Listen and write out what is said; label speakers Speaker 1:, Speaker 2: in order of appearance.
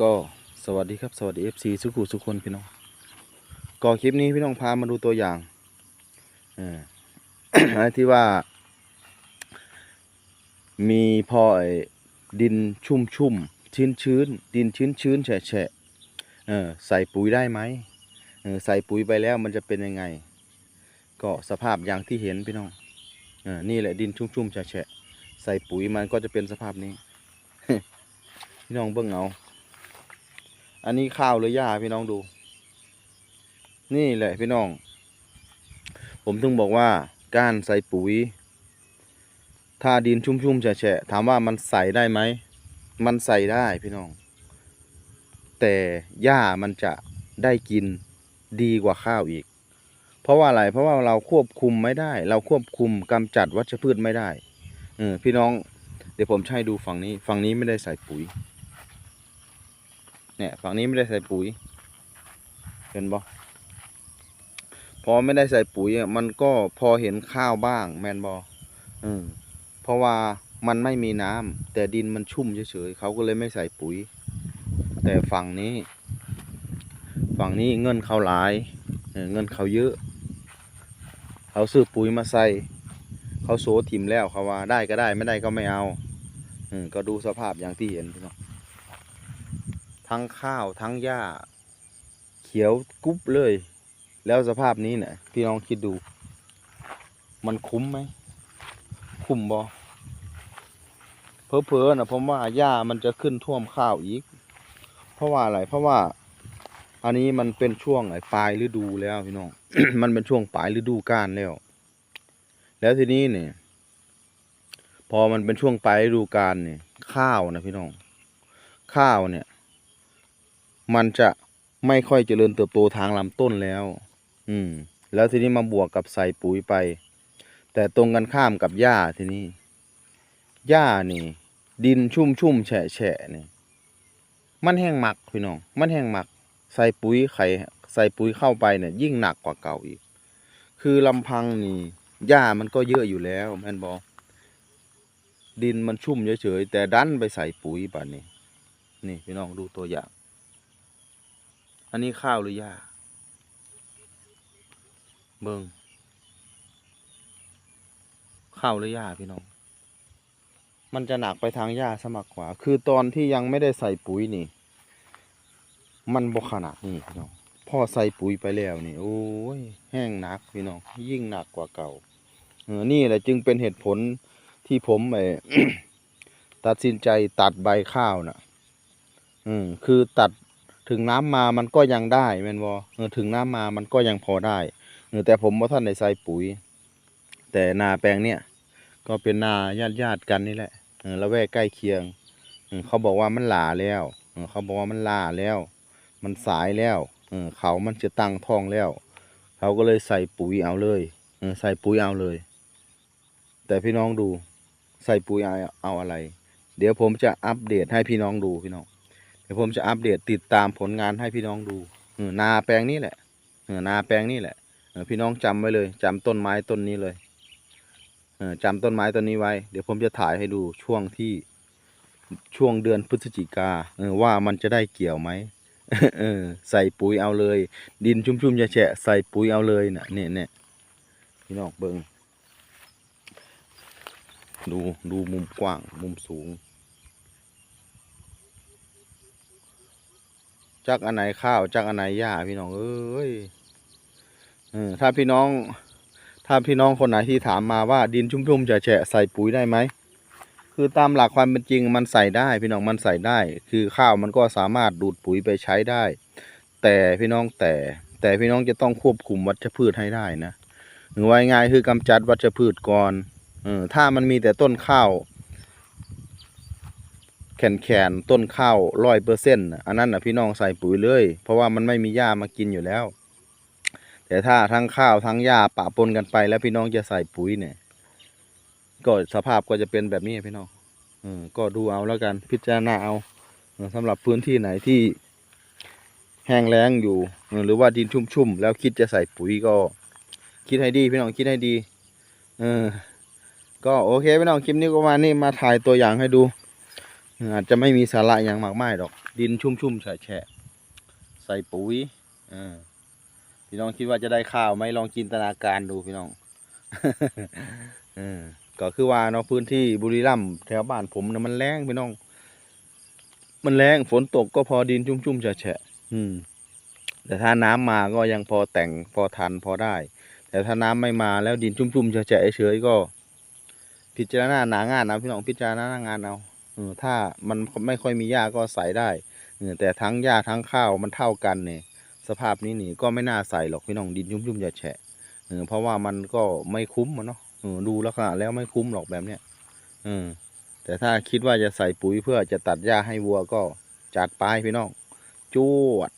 Speaker 1: ก็สวัสดีครับสวัสดี FC สุขุสุคนพี่น้องก็คลิปนี้พี่น้องพามาดูตัวอย่างอออันที่ว่า มีพอไอ้ดินชุ่มชุ่มชื้นชื้นดินชื้นชื้นแฉะแฉะเออใส่ปุ๋ยได้ไหมเออใส่ปุ๋ยไปแล้วมันจะเป็นยังไง ก็สภาพอย่างที่เห็นพี่น้องอนี่แหละดินชุ่มชุ่มแฉะแฉะใส่ปุ๋ยมันก็จะเป็นสภาพนี้ พี่น้องเบิ่งเอา อันนี้ข้าวหรือหญ้าพี่น้องดู นี่แหละพี่น้อง ผมถึงบอกว่าการใส่ปุ๋ย ถ้าดินชุ่มๆแฉะๆถามว่ามันใส่ได้ไหม มันใส่ได้พี่น้อง แต่หญ้ามันจะได้กินดีกว่าข้าวอีก เพราะว่าอะไร เพราะว่าเราควบคุมไม่ได้ เราควบคุมกำจัดวัชพืชไม่ได้ เออพี่น้อง เดี๋ยวผมใช้ดูฝั่งนี้ ฝั่งนี้ไม่ได้ใส่ปุ๋ย เนี่ยฝั่งนี้ไม่ได้ใส่ปุ๋ย เห็นบ่พอไม่ได้ใส่ปุ๋ยอะมันก็พอเห็นข้าวบ้าง แมนบออืมเพราะว่ามันไม่มีน้ำแต่ดินมันชุ่มเฉยๆเขาก็เลยไม่ใส่ปุ๋ย แต่ฝั่งนี้ ฝั่งนี้เงินเขาหลายเออเงินเขาเยอะ เขาซื้อปุ๋ยมาใส่เขาโซทิมแล้วเขาว่าได้ก็ได้ไม่ได้ก็ไม่เอา อืมก็ดูสภาพอย่างที่เห็นพี่น้อง ทั้งข้าวทั้งหญ้า เขียวกรุ๊บเลย แล้วสภาพนี้เนี่ยพี่น้องคิดดู มันคุ้มไหม คุ้มบอเพอๆนะผมว่าหญ้ามันจะขึ้นท่วมข้าวอีก เพราะว่าอะไร เพราะว่า อันนี้มันเป็นช่วงไอ้ปลายฤดูแล้วพี่น้อง มันเป็นช่วงปลายฤดูกาลแล้ว แล้วทีนี้เนี่ย พอมันเป็นช่วงปลายฤดูกาลเนี่ย ข้าวนะพี่น้อง ข้าวเนี่ย มันจะไม่ค่อยเจริญเติบโตทางลำต้นแล้ว อืม แล้วทีนี้มาบวกกับใส่ปุ๋ยไป แต่ตรงกันข้ามกับหญ้าทีนี้ หญ้านี่ ดินชุ่มชุ่มแฉะแฉะนี่ มันแห้งหมักพี่น้อง มันแห้งหมัก ใส่ปุ๋ยไข่ใส่ปุ๋ยเข้าไปเนี่ย ยิ่งหนักกว่าเก่าอีก คือลำพังนี่ หญ้ามันก็เยอะอยู่แล้วแม่นบอดินมันชุ่มเฉยๆแต่ดันไปใส่ปุ๋ยป่านนี้ นี่พี่น้องดูตัวอย่าง อันนี้ข้าวหรือหญ้าเบิงข้าวหรือหญ้าพี่น้อง มันจะหนักไปทางหญ้าสมักกว่า คือตอนที่ยังไม่ได้ใส่ปุ๋ยนี่ มันบกขนาดนี้พี่น้องพอใส่ปุ๋ยไปแล้วนี่ โอ้ยแห้งหนักพี่น้อง ยิ่งหนักกว่าเก่าเออนี่แหละจึงเป็นเหตุผลที่ผมไอ้ตัดสินใจตัดใบข้าวน่ะ อืมคือตัด ถึงน้ำมามันก็ยังได้แมนบอเออถึงน้ำมามันก็ยังพอได้เออแต่ผมว่าท่านได้ใส่ปุ๋ย แต่นาแปลงเนี้ยก็เป็นนาญาติญาติกันนี่แหละเออละแวกใกล้เคียงเออเขาบอกว่ามันหลาแล้วเออเขาบอกว่ามันลาแล้ว มันสายแล้วเออเขามันจะตั้งท้องแล้วเขาก็เลยใส่ปุ๋ยเอาเลยเออใส่ปุ๋ยเอาเลย แต่พี่น้องดูใส่ปุ๋ยเอาเอาอะไร เดี๋ยวผมจะอัปเดตให้พี่น้องดูพี่น้อง เดี๋ยวผมจะอัปเดตติดตามผลงานให้พี่น้องดูนาแปลงนี้แหละนาแปลงนี้แหละพี่น้องจำไว้เลยจำต้นไม้ต้นนี้เลยเออจำต้นไม้ต้นนี้ไว้ เดี๋ยวผมจะถ่ายให้ดูช่วงที่ช่วงเดือนพฤศจิกาว่ามันจะได้เกี่ยวไหมใส่ปุ๋ยเอาเลย ดินชุ่มๆจะแฉะใส่ปุ๋ยเอาเลยน่ะเนี่ยเนี่ยพี่น้องเบิงดูดูมุมกว้างมุมสูง จักอันไหนข้าวจักอันไหนหญ้าพี่น้องเอ้ยเออถ้าพี่น้อง ถ้าพี่น้องคนไหนที่ถามมาว่าดินชุ่มๆจะแฉะใส่ปุ๋ยได้ไหมคือตามหลักความเป็นจริงมันใส่ได้ พี่น้องมันใส่ได้ คือข้าวมันก็สามารถดูดปุ๋ยไปใช้ได้ แต่พี่น้องแต่ แต่พี่น้องจะต้องควบคุมวัชพืชให้ได้นะหรือว่าง่ายๆคือกำจัดวัชพืชก่อนเออถ้ามันมีแต่ต้นข้าว แขนแขนต้นข้าวร้อยเปอร์เซ็นต์อันนั้นนะพี่น้องใส่ปุ๋ยเลย เพราะว่ามันไม่มีหญ้ามากินอยู่แล้ว แต่ถ้าทั้งข้าวทั้งหญ้าปะปนกันไป แล้วพี่น้องจะใส่ปุ๋ยเนี่ย ก็สภาพก็จะเป็นแบบนี้พี่น้องอก็ดูเอาแล้วกันพิจารณาเอาเออสำหรับพื้นที่ไหนที่แห้งแล้งอยู่ หรือว่าดินชุ่มๆแล้วคิดจะใส่ปุ๋ยก็ คิดให้ดีพี่น้องคิดให้ดี เออ ก็โอเคพี่น้องคลิปนี้ก็มานี้มาถ่ายตัวอย่างให้ดู อาจจะไม่มีสาระอย่างมากมายหรอก ดินชุ่มๆแฉะใส่ปุ๋ยอ่าพี่น้องคิดว่าจะได้ข้าวไหมลองจินตนาการดูพี่น้องอก็คือว่าเนาะพื้นที่บุรีรัมย์แถวบ้านผมนะมันแรงพี่น้อง มันแรงฝนตกก็พอดินชุ่มๆแฉะๆอืมแต่ถ้าน้ำมาก็ยังพอแต่งพอทันพอได้ แต่ถ้าน้ำไม่มาแล้วดินชุ่มๆแฉะเฉยก็ พิจารณาหนางานเอาพี่น้องพิจารณาหนางานเอา ถ้ามันไม่ค่อยมีหญ้าก็ใส่ได้เออแต่ทั้งหญ้าทั้งข้าวมันเท่ากันเนี่ยสภาพนี้นี่ก็ไม่น่าใส่หรอกพี่น้องดินยุ่มๆแฉะๆเออเพราะว่ามันก็ไม่คุ้มมันเนาะเออดูลักษณะแล้วไม่คุ้มหรอกแบบเนี้ยเออแต่ถ้าคิดว่าจะใส่ปุ๋ยเพื่อจะตัดหญ้าให้วัวก็จัดไปพี่น้องจวด